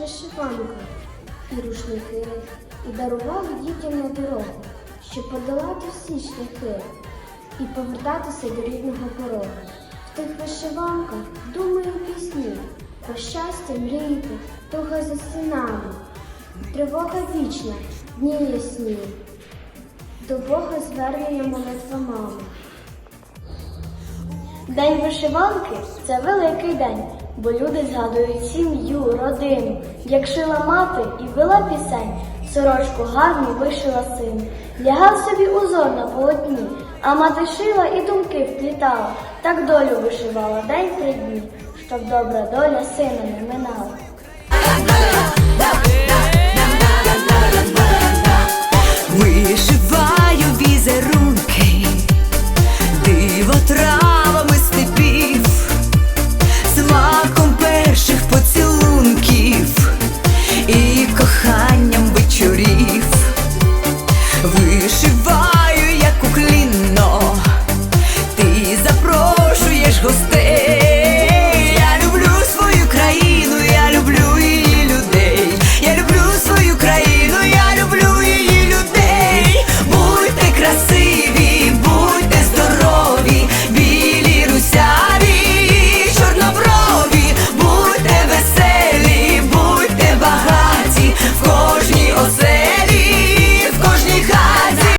вишиванка і рушники і дарував дітям на дорогу, щоб подолати всі шляхи і повертатися до рідного порога. В тих вишиванках думаю пісні, про щастя, мрійки, туга за синами. Тривога вічна, дні ясні, до Бога звернення молитва мами. День вишиванки це великий день бо люди згадують сім'ю, родину, як шила мати і вела пісень, сорочку гарну вишила син. Лягав собі узор на полотні, а мати шила і думки вплітала, так долю вишивала день три дні, щоб добра доля сина не минала.